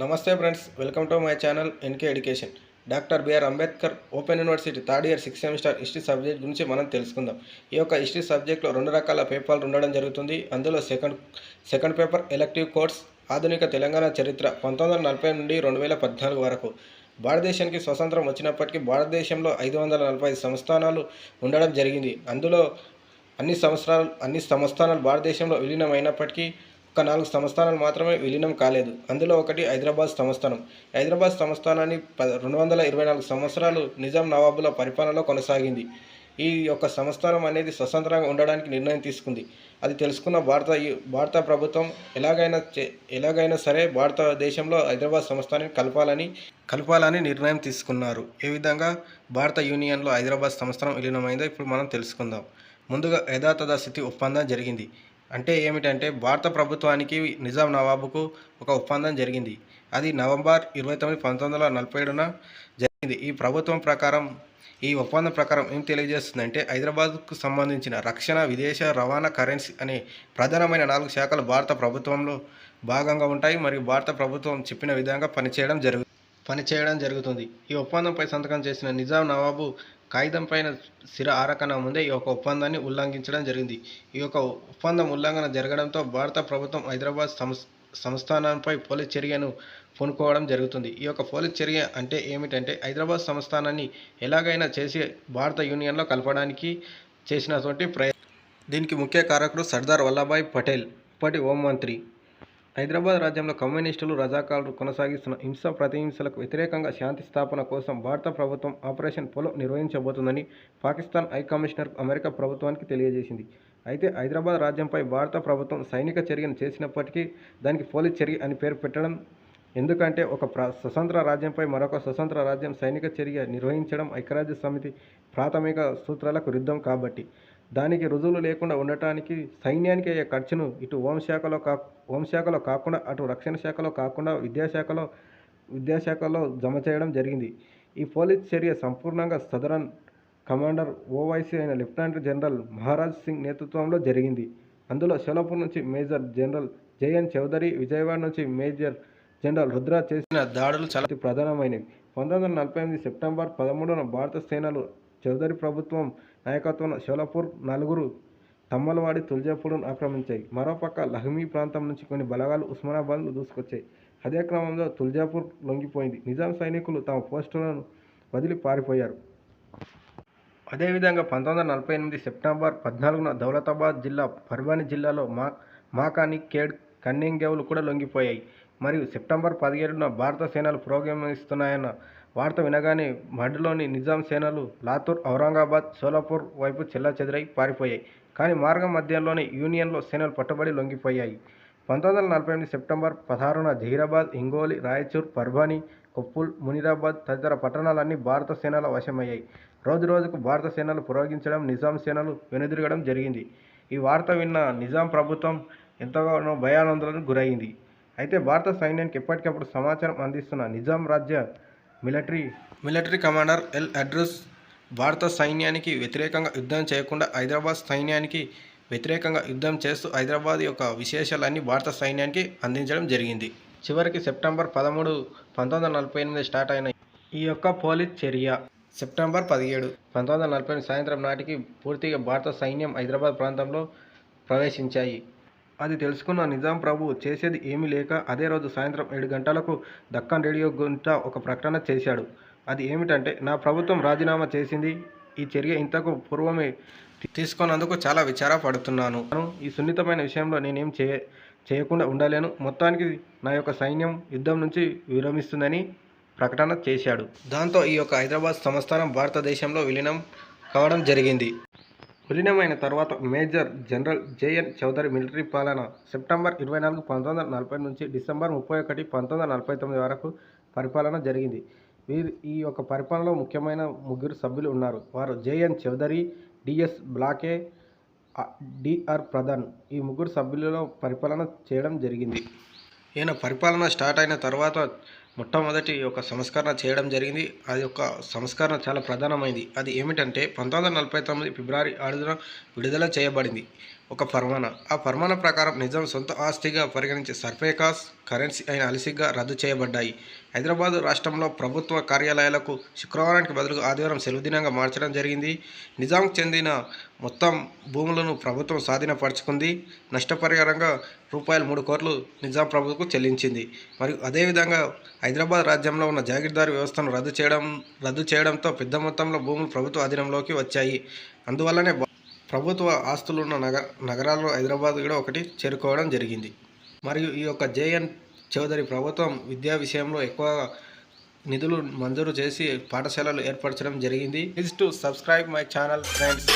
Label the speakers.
Speaker 1: నమస్తే friends welcome to my channel NK education. Doctor B R Ambedkar open university third year sixth semester history subject గురించి మనం తెలుసుకుందాం. ఈ యొక్క history సబ్జెక్ట్లో రెండు రకాల పేపర్లు ఉండడం జరుగుతుంది. అందులో second second paper elective course ఆధునిక తెలంగాణ చరిత్ర పంతొమ్మిది వందల నలభై నుండి రెండు వేల పద్నాలుగు వరకు. భారతదేశానికి స్వతంత్రం వచ్చినప్పటికీ భారతదేశంలో ఐదు వందల నలభై సంస్థానాలు ఉండడం జరిగింది. అందులో అన్ని సంవత్సరాలు అన్ని సంస్థానాలు భారతదేశంలో విలీనమైనప్పటికీ అయినప్పటికీ ఒక నాలుగు సంస్థానాలు మాత్రమే విలీనం కాలేదు. అందులో ఒకటి హైదరాబాద్ సంస్థానం. హైదరాబాద్ సంస్థానాన్ని రెండు వందల ఇరవై నాలుగు సంవత్సరాలు నిజాం నవాబుల పరిపాలనలో కొనసాగింది. ఈ యొక్క సంస్థానం అనేది స్వతంత్రంగా ఉండడానికి నిర్ణయం తీసుకుంది. అది తెలుసుకున్న భారత భారత ప్రభుత్వం ఎలాగైనా చే- ఎలాగైనా సరే భారతదేశంలో హైదరాబాద్ సంస్థానాన్ని కలపాలని కలపాలని నిర్ణయం తీసుకున్నారు. ఏ విధంగా? భారత యూనియన్లో హైదరాబాద్ సంస్థానం విలీనమైందో ఇప్పుడు మనం తెలుసుకుందాం. ముందుగా యథాతథ స్థితి ఒప్పందం జరిగింది. అంటే ఏమిటంటే భారత ప్రభుత్వానికి నిజాం నవాబుకు ఒక ఒప్పందం జరిగింది. అది నవంబర్ ఇరవై తొమ్మిది పంతొమ్మిది వందల నలభై ఏడున జరిగింది. ఈ ప్రభుత్వం ప్రకారం ఈ ఒప్పందం ప్రకారం ఏం తెలియజేస్తుందంటే హైదరాబాద్కు సంబంధించిన రక్షణ విదేశ రవాణా కరెన్సీ అనే ప్రధానమైన నాలుగు శాఖలు భారత ప్రభుత్వంలో భాగంగా ఉంటాయి. మరియు భారత ప్రభుత్వం చెప్పిన విధంగా పనిచేయడం జరుగు పనిచేయడం జరుగుతుంది. ఈ ఒప్పందంపై సంతకం చేసిన నిజాం నవాబు కాగితం పైన స్థిర ఆరకన ముందే ఈ యొక్క ఒప్పందాన్ని ఉల్లంఘించడం జరిగింది. ఈ యొక్క ఒప్పందం ఉల్లంఘన జరగడంతో భారత ప్రభుత్వం హైదరాబాద్ సంస్థానంపై పోలీస్ చర్యను పూనుకోవడం జరుగుతుంది. ఈ యొక్క పోలీస్ చర్య అంటే ఏమిటంటే హైదరాబాద్ సంస్థానాన్ని ఎలాగైనా చేసి భారత యూనియన్లో కలపడానికి చేసినటువంటి ప్రయ దీనికి ముఖ్య కారకుడు సర్దార్ వల్లభాయ్ పటేల్ ఇప్పటి హోంమంత్రి. హైదరాబాద్ రాజ్యంలో కమ్యూనిస్టులు రజాకారులు కొనసాగిస్తున్న హింస ప్రతిహింసలకు వ్యతిరేకంగా శాంతి స్థాపన కోసం భారత ప్రభుత్వం ఆపరేషన్ పోలో నిర్వహించబోతుందని పాకిస్తాన్ హైకమిషనర్ అమెరికా ప్రభుత్వానికి తెలియజేసింది. అయితే హైదరాబాద్ రాజ్యంపై భారత ప్రభుత్వం సైనిక చర్యను చేసినప్పటికీ దానికి పోలీస్ చర్య అని పేరు పెట్టడం ఎందుకంటే ఒక ప్ర స్వతంత్ర రాజ్యంపై మరొక స్వతంత్ర రాజ్యం సైనిక చర్య నిర్వహించడం ఐక్యరాజ్య సమితి ప్రాథమిక సూత్రాలకు విరుద్ధం కాబట్టి దానికి రుజువులు లేకుండా ఉండటానికి సైన్యానికి అయ్యే ఖర్చును ఇటు హోంశాఖలో కా హోంశాఖలో కాకుండా అటు రక్షణ శాఖలో కాకుండా విద్యాశాఖలో విద్యాశాఖలో జమ చేయడం జరిగింది. ఈ పోలీస్ చర్య సంపూర్ణంగా సదరన్ కమాండర్ ఓవైసీ అయిన లెఫ్టినెంట్ జనరల్ మహారాజ్ సింగ్ నేతృత్వంలో జరిగింది. అందులో షోలాపూర్ నుంచి major general J N Chaudhuri Vijayawada నుంచి మేజర్ జనరల్ రుద్ర చేసిన దాడులు చాలా ప్రధానమైనవి. పంతొమ్మిది వందల నలభై ఎనిమిది సెప్టెంబర్ పదమూడున భారత సేనలు చౌదరి ప్రభుత్వం నాయకత్వంలో షోలాపూర్ నలుగురు తమ్మలవాడి తుల్జాపూర్ను ఆక్రమించాయి. మరోపక్క లహ్మీ ప్రాంతం నుంచి కొన్ని బలగాలు ఉస్మానాబాద్ను దూసుకొచ్చాయి. అదే క్రమంలో తుల్జాపూర్ లొంగిపోయింది. నిజాం సైనికులు తమ పోస్టులను వదిలి పారిపోయారు. అదేవిధంగా పంతొమ్మిది వందల నలభై ఎనిమిది సెప్టెంబర్ పద్నాలుగున దౌలతాబాద్ జిల్లా పర్వాని జిల్లాలో మా మాకాని కేడ్ కన్నింగేవులు కూడా లొంగిపోయాయి. మరియు సెప్టెంబర్ పదిహేడున భారత సేనలు ప్రోగ్రమిస్తున్నాయన్న వార్త వినగానే మడ్లోని నిజాం సేనలు లాతూర్ ఔరంగాబాద్ సోలాపూర్ వైపు చెల్లాచెదరై పారిపోయాయి. కానీ మార్గం మధ్యలోనే యూనియన్లో సేనలు పట్టుబడి లొంగిపోయాయి. పంతొమ్మిది వందల నలభై ఎనిమిది సెప్టెంబర్ పదహారున జహీరాబాద్ హింగోలి రాయచూర్ పర్భాని కొప్పుల్ మునిరాబాద్ తదితర పట్టణాలన్నీ భారత సేనల వశమయ్యాయి. రోజు రోజుకు భారత సేనలు పురోగించడం నిజాం సేనలు వెనుదిరగడం జరిగింది. ఈ వార్త విన్న నిజాం ప్రభుత్వం ఎంతగానో భయానందలకు గురైంది. అయితే భారత సైన్యానికి ఎప్పటికప్పుడు సమాచారం అందిస్తున్న నిజాం రాజ్య military. Military commander El Edroos. భారత సైన్యానికి వ్యతిరేకంగా యుద్ధం చేయకుండా హైదరాబాద్ సైన్యానికి వ్యతిరేకంగా యుద్ధం చేస్తూ హైదరాబాద్ యొక్క విశేషాలన్నీ భారత సైన్యానికి అందించడం జరిగింది. చివరికి సెప్టెంబర్ పదమూడు పంతొమ్మిది వందల నలభై ఎనిమిది స్టార్ట్ అయిన ఈ యొక్క పోలీస్ చర్య సెప్టెంబర్ పదిహేడు పంతొమ్మిది వందల నలభై ఎనిమిది సాయంత్రం నాటికి పూర్తిగా భారత సైన్యం హైదరాబాద్ ప్రాంతంలో ప్రవేశించాయి. అది తెలుసుకున్న నిజాం ప్రభు చేసేది ఏమీ లేక అదే రోజు సాయంత్రం ఏడు గంటలకు దక్కన్ రేడియో గుంట ఒక ప్రకటన చేశాడు. అది ఏమిటంటే నా ప్రభుత్వం రాజీనామా చేసింది. ఈ చర్య ఇంతకు పూర్వమే తీసుకున్నందుకు చాలా విచారపడుతున్నాను. ఈ సున్నితమైన విషయంలో నేనేం చేయ చేయకుండా ఉండలేను. మొత్తానికి నా యొక్క సైన్యం యుద్ధం నుంచి విరమిస్తుందని ప్రకటన చేశాడు. దాంతో ఈ యొక్క హైదరాబాద్ సంస్థానం భారతదేశంలో విలీనం కావడం జరిగింది. విలీనమైన తర్వాత major general J N Chaudhuri military పాలన సెప్టెంబర్ ఇరవై నాలుగు పంతొమ్మిది వందల నలభై నుంచి డిసెంబర్ ముప్పై ఒకటి పంతొమ్మిది వందల నలభై తొమ్మిది వరకు పరిపాలన జరిగింది. వీరు ఈ యొక్క పరిపాలనలో ముఖ్యమైన ముగ్గురు సభ్యులు ఉన్నారు. వారు J N Chaudhuri D S బ్లాకే DR Pradhan. ఈ ముగ్గురు సభ్యులలో పరిపాలన చేయడం జరిగింది. ఈయన పరిపాలన స్టార్ట్ అయిన తర్వాత మొట్టమొదటి ఒక సంస్కరణ చేయడం జరిగింది. అది ఒక సంస్కరణ చాలా ప్రధానమైంది. అది ఏమిటంటే పంతొమ్మిది వందల నలభై తొమ్మిది ఫిబ్రవరి ఆరున విడుదల చేయబడింది ఒక ఫర్మానా. ఆ ఫర్మానా ప్రకారం నిజాం సొంత ఆస్తిగా పరిగణించే సర్ఫేకాస్ కరెన్సీ అయిన అలసిగ్గా రద్దు చేయబడ్డాయి. హైదరాబాదు రాష్ట్రంలో ప్రభుత్వ కార్యాలయాలకు శుక్రవారానికి బదులుగా ఆదివారం సెలవు దినంగా మార్చడం జరిగింది. నిజాంకు చెందిన మొత్తం భూములను ప్రభుత్వం స్వాధీనపరుచుకుంది. నష్టపరిహారంగా రూపాయలు మూడు కోట్లు నిజాం ప్రభుత్వకు చెల్లించింది. మరియు అదేవిధంగా హైదరాబాద్ రాజ్యంలో ఉన్న జాగీర్దారీ వ్యవస్థను రద్దు చేయడం రద్దు చేయడంతో పెద్ద మొత్తంలో భూములు ప్రభుత్వ అధీనంలోకి వచ్చాయి. అందువల్లనే ప్రభుత్వ ఆస్తులున్న నగ నగరాల్లో హైదరాబాద్ కూడా ఒకటి చేరుకోవడం జరిగింది. మరియు ఈ యొక్క జేఎన్ చౌదరి ప్రభుత్వం విద్యా విషయంలో ఎక్కువ నిధులు మంజూరు చేసి పాఠశాలలు ఏర్పరచడం జరిగింది. Please to subscribe my channel friends.